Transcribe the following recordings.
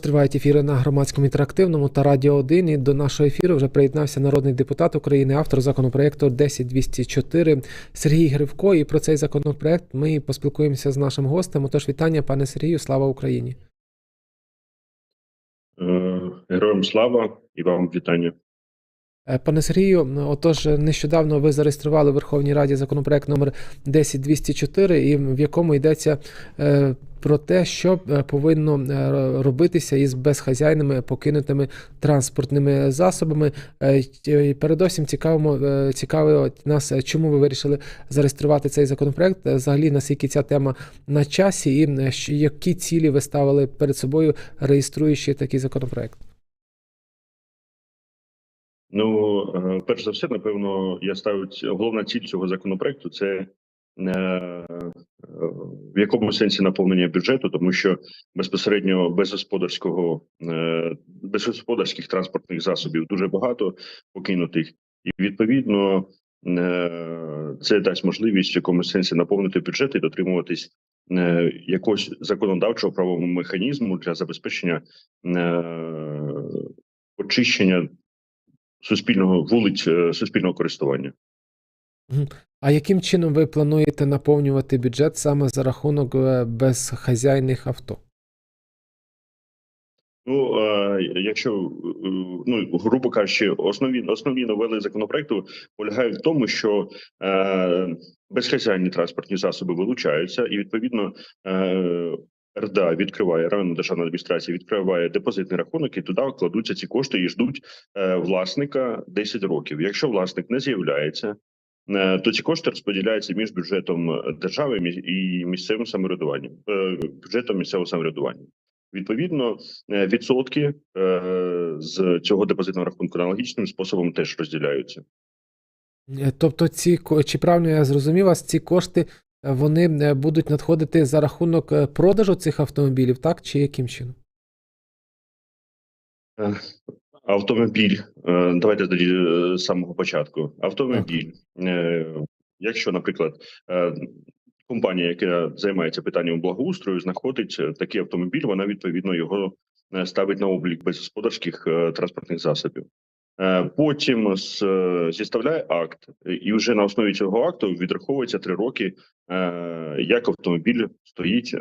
Тривають ефіри на громадському інтерактивному та Радіо 1. І до нашого ефіру вже приєднався народний депутат України, автор законопроекту 10204 Сергій Гривко. І про цей законопроект ми поспілкуємося з нашим гостем. Отож, вітання, пане Сергію, слава Україні. Е, Героям слава і вам вітання. Е, Пане Сергію, отож, нещодавно ви зареєстрували в Верховній Раді законопроект номер 10204, і в якому йдеться е, про те, що е, повинно робитися із безхазяйними покинутими транспортними засобами. Передовсім цікавимо, цікавить нас, чому ви вирішили зареєструвати цей законопроект, взагалі наскільки ця тема на часі, і які цілі ви ставили перед собою, реєструючи такий законопроект. Ну, е, перш за все, напевно, я ставлю головна ціль цього законопроекту це е, в якому сенсі наповнення бюджету, тому що безпосередньо без господарського е, без господарських транспортних засобів дуже багато покинутих, і відповідно це дасть можливість в якомусь сенсі наповнити бюджет і дотримуватись якогось законодавчого правового механізму для забезпечення очищення суспільного вулиць е, суспільного користування. А яким чином ви плануєте наповнювати бюджет саме за рахунок е, безхазяйних авто? Ну е, якщо ну грубо кажучи, основні основні новели законопроекту полягають в тому, що безхазяйні транспортні засоби вилучаються, і відповідно РДА відкриває районна державна адміністрація, відкриває депозитний рахунок, і туди кладуться ці кошти і ждуть е, власника 10 років. Якщо власник не з'являється. е, То ці кошти розподіляються між бюджетом держави і місцевим самоврядуванням, е, бюджетом місцевого самоврядування. Відповідно, відсотки з цього депозитного рахунку аналогічним способом теж розділяються. Тобто, ці чи правильно я зрозумів вас, ці кошти вони е, будуть надходити за рахунок е, продажу цих автомобілів, так? Чи яким чином? Е, Автомобіль, давайте тоді з самого початку. Автомобіль, якщо, наприклад, компанія, яка займається питанням благоустрою, знаходить такий автомобіль, вона відповідно його ставить на облік безгосподарських транспортних засобів. Е, Потім е, зіставляє акт, і вже на основі цього акту відраховується три роки, е, як автомобіль стоїть,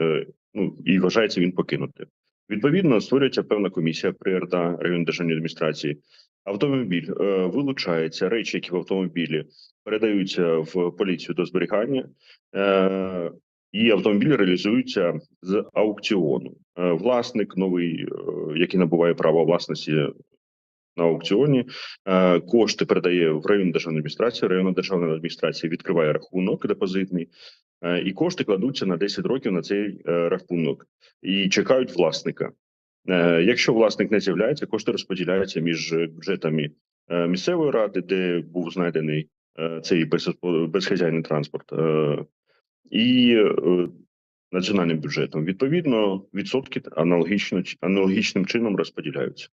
ну і вважається він покинути. Відповідно, створюється певна комісія при РДА районної державної адміністрації. Автомобіль вилучається, речі, які в автомобілі передаються в поліцію до зберігання, і автомобіль реалізується з аукціону. Власник новий, який набуває право власності на аукціоні, е, кошти передає в районну державну адміністрацію. Районна державна адміністрація відкриває рахунок депозитний, е, і кошти кладуться на 10 років на цей е, рахунок і чекають власника. Якщо власник не з'являється, кошти розподіляються між бюджетами місцевої ради, де був знайдений цей безхазяйний транспорт, і національним бюджетом. Відповідно, відсотки аналогічно аналогічним чином розподіляються.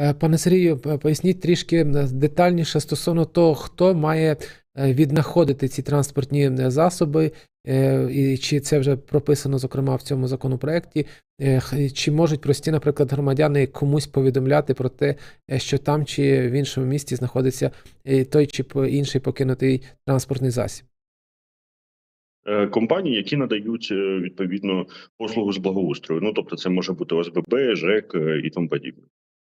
Е, Пане Сергію, поясніть трішки детальніше стосовно того, хто має е, віднаходити ці транспортні е, засоби, і чи це вже прописано, зокрема, в цьому законопроекті, чи можуть прості, наприклад, громадяни комусь повідомляти про те, що там чи в іншому місті знаходиться той чи інший покинутий транспортний засіб? Компанії, які надають відповідно послугу з благоустрою. Ну тобто, це може бути ОСББ, ЖЕК і тому подібне.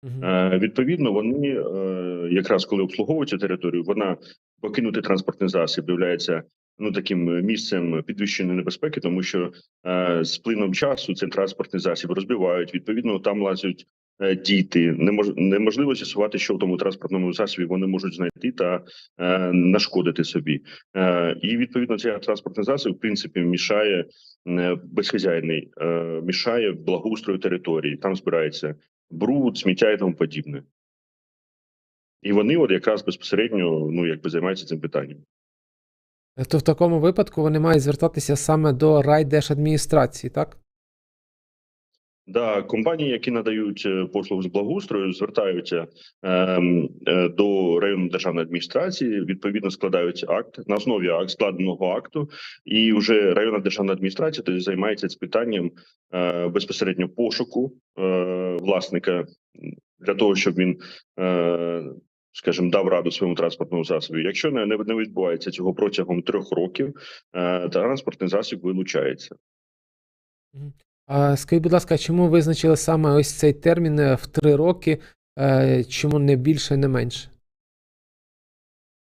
Е, Відповідно, вони е, якраз коли обслуговують цю територію, вона покинути транспортний засіб являється ну таким місцем підвищеної небезпеки, тому що е, з плином часу цей транспортний засіб розбивають. Відповідно, там лазять е, діти. Немож, неможливо з'ясувати, що в тому транспортному засобі вони можуть знайти та е, нашкодити собі. Е, і відповідно цей транспортний засіб в принципі мішає е, безхазяйний, е, мішає благоустрою території. Там збирається бруд, сміття і тому подібне. І вони от якраз безпосередньо ну якби займаються цим питанням. То в такому випадку вони мають звертатися саме до райдержадміністрації, так? Да, компанії, які надають е, послуг з благоустрою, звертаються ем, е, до районної державної адміністрації. Відповідно складають акт на основі акт складеного акту, і вже районна державна адміністрація тоді займається питанням е, безпосередньо пошуку е, власника для того, щоб він, е, скажімо, дав раду своєму транспортному засобі. Якщо не не відбувається цього протягом трьох років, е, транспортний засіб вилучається. Скажіть, будь ласка, чому визначили саме ось цей термін е, в три роки? Е, Чому не більше, не менше?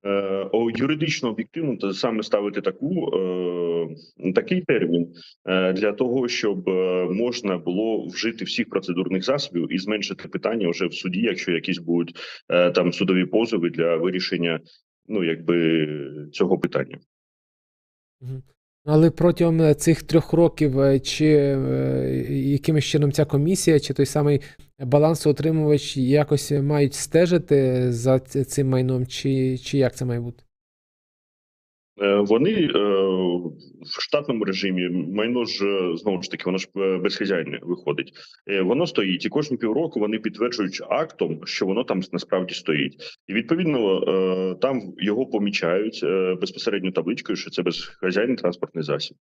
Е, о, юридично об'єктивно то саме ставити таку е, такий термін е, для того, щоб можна було вжити всіх процедурних засобів і зменшити питання вже в суді, якщо якісь будуть е, там судові позови для вирішення, ну якби цього питання. Але протягом е, цих трьох років е, чи е, якимось чином ця комісія, чи той самий балансоутримувач якось мають стежити за цим майном, чи, чи як це має бути? Е, Вони е, в штатному режимі майно ж знову ж таки, воно ж е, безхазяйне виходить. Воно стоїть, і кожні півроку вони підтверджують актом, що воно там насправді стоїть, і відповідно там його помічають безпосередньо табличкою, що це безхазяйний транспортний засіб.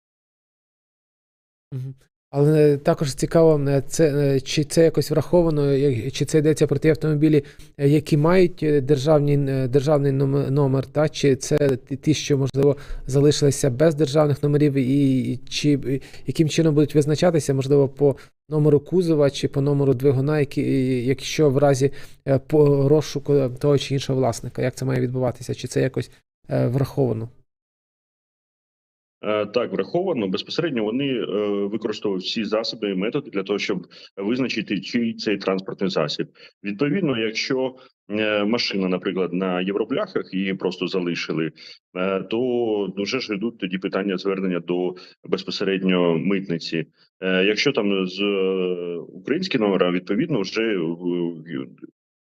Але також цікаво, е, це, е, чи це якось враховано, чи це йдеться про ті автомобілі, е, які мають е, державні, е, державний номер, та чи це ті- що можливо залишилися без державних номерів, і, чи е, яким чином будуть визначатися, можливо, по номеру кузова чи по номеру двигуна, які, якщо в разі е, по розшуку того чи іншого власника, як це має відбуватися? Чи це якось е, враховано? Е, Так, враховано безпосередньо вони е, використовують всі засоби і методи для того, щоб визначити, чий цей транспортний засіб. Відповідно, якщо е, машина, наприклад, на євробляхах її просто залишили, то вже ж йдуть тоді питання звернення до безпосередньо митниці. Якщо там з українські номера, відповідно, вже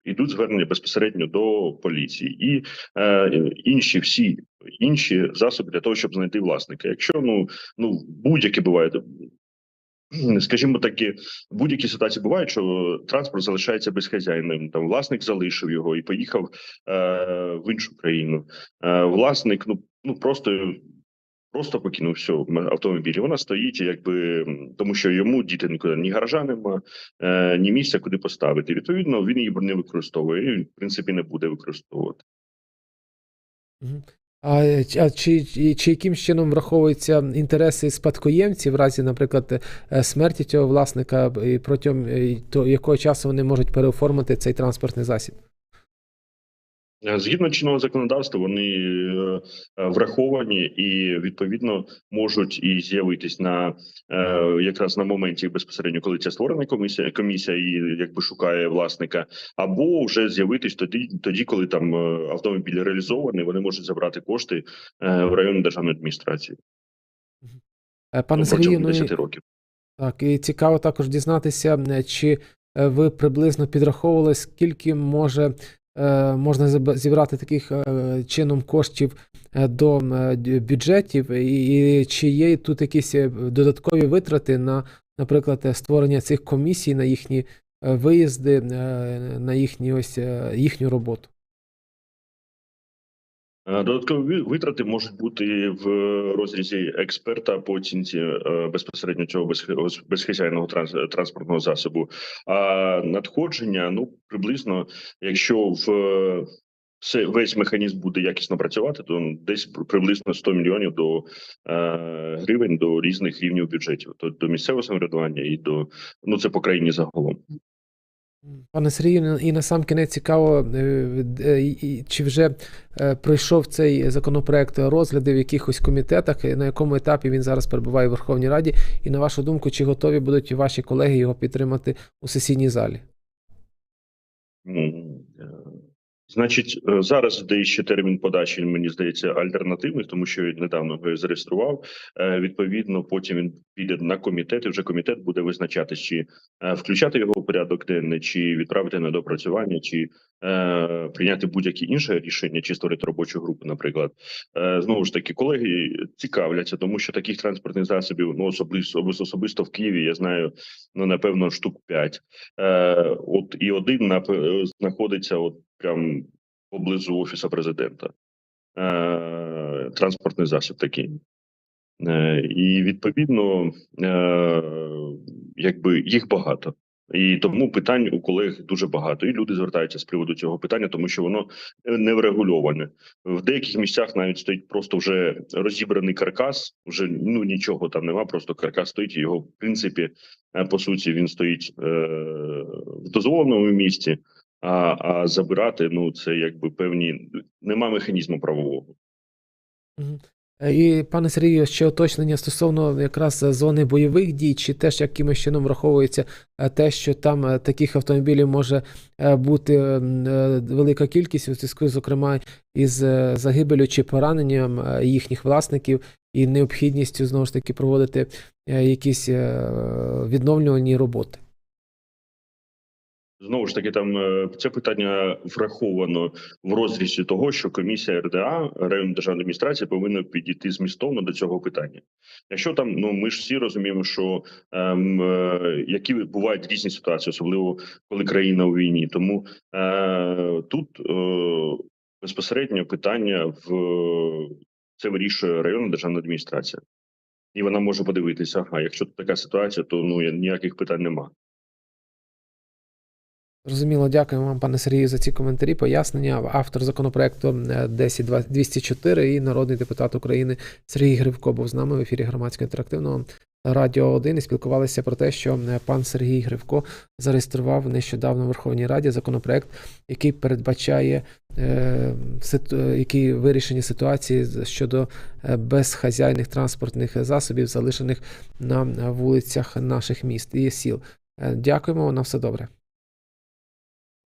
йдуть звернення безпосередньо до поліції і е, інші всі інші засоби для того, щоб знайти власника. Якщо ну ну будь-які бувають, скажімо такі, будь-які ситуації бувають, що транспорт залишається безхазяйним. Там власник залишив його і поїхав е, в іншу країну. Е, власник, ну ну просто. Просто покинув все автомобіль. Вона стоїть, якби тому, що йому діти нікуди ні гаража нема, е, ні місця, куди поставити. Відповідно, він її не використовує. І, в принципі, не буде використовувати. А, а чи, чи, чи яким чином враховуються інтереси спадкоємців в разі, наприклад, е, смерті цього власника, і протягом е, якого часу вони можуть переоформити цей транспортний засіб? Е, Згідно чинного законодавства, вони е, е, враховані і відповідно можуть і з'явитись на якраз на моменті безпосередньо, коли ця створена комісія, комісія і якби шукає власника, або вже з'явитись тоді, тоді, коли там автомобіль реалізований, вони можуть забрати кошти в районну державну адміністрацію Е, Пане ну, Сергію, ну, 10 років. так, і цікаво також дізнатися, чи ви приблизно підраховували, скільки може можна заб- зібрати таких е, чином коштів е, до е, бюджетів, і, чи є тут якісь е, додаткові витрати на, наприклад, е, створення цих комісій, на їхні е, виїзди, е, на їхні ось е, їхню роботу? Е, Додаткові витрати можуть бути в розрізі експерта по оцінці е, безпосередньо цього безх- безхазяйного транспортного засобу. А надходження ну приблизно, якщо в е, все весь механізм буде якісно працювати, то десь приблизно 100 мільйонів до е, гривень до різних рівнів бюджетів, то до місцевого самоврядування і до ну це по країні загалом. Пане Сергію, і на сам кінець цікаво, е, е, чи вже е, пройшов цей законопроект розгляди в якихось комітетах, на якому етапі він зараз перебуває в Верховній Раді, і на вашу думку, чи готові будуть ваші колеги його підтримати у сесійній залі? Ну, Значить, зараз йде ще термін подачі, мені здається, альтернативний, тому що я недавно його зареєстрував. Відповідно, потім він піде на комітет, і вже комітет буде визначати, чи е, включати його у порядок денний, чи відправити на допрацювання, чи е, прийняти будь-яке інше рішення, чи створити робочу групу, наприклад. Е, знову ж таки, колеги цікавляться, тому що таких транспортних засобів ну особисто особисто в Києві я знаю ну напевно штук 5. Е, от і один нап- знаходиться от прям поблизу офісу президента. Е, транспортний засіб такий. Е, і відповідно, е, якби їх багато. І тому питань у колег дуже багато. І люди звертаються з приводу цього питання, тому що воно не врегульоване. В деяких місцях навіть стоїть просто вже розібраний каркас. Вже ну нічого там нема, просто каркас стоїть. І його в принципі е, по суті він стоїть е, в дозволеному місці. А, а забирати ну це якби певні нема механізму правового. Е, І, пане Сергію, ще уточнення стосовно якраз е, зони бойових дій, чи теж якимось чином враховується е, те, що там таких автомобілів може бути велика кількість у зв'язку, зокрема, із загибелю чи пораненням їхніх власників і необхідністю знову ж таки проводити якісь відновлювані роботи. Знову ж таки, там е, це питання враховано в розрізі того, що комісія РДА районної державної адміністрації повинна підійти змістовно до цього питання. Якщо там, ну ми ж всі розуміємо, що ем, е, які бувають різні ситуації, особливо коли країна у війні. Тому е, тут е, безпосередньо питання в це вирішує районна державна адміністрація, і вона може подивитися. Ага, якщо така ситуація, то ну ніяких питань нема. Зрозуміло, дякуємо вам, пане Сергію, за ці коментарі, пояснення. Автор законопроекту е, 10204 і народний депутат України Сергій Гривко був з нами в ефірі громадського інтерактивного радіо 1 і спілкувалися про те, що е, пан Сергій Гривко зареєстрував нещодавно в Верховній Раді законопроект, який передбачає е, е, які вирішення ситуації щодо е, безхазяйних транспортних засобів, залишених на е, вулицях наших міст і сіл. Е, Дякуємо, на все добре.